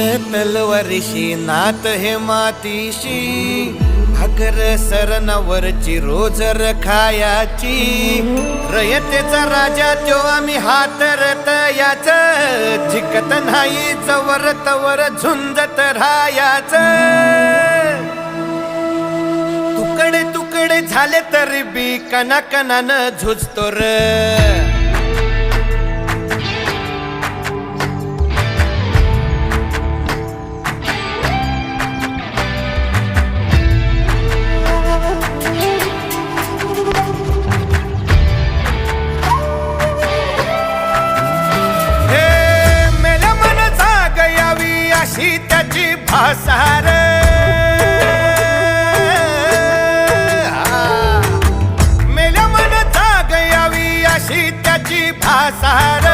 तलवारीशी नात हे मातीशी. अगर सरनावरची रोज रखायाची. रयतेचा राजा त्यो आम्ही हातरत याच. झिकत नाही जवर तवर झुंजत राहायाच. तुकडे तुकडे झाले तरी बी कना कनानं झुजतो र. भासार मेल्या मन जाग यावी अशी त्याची भासार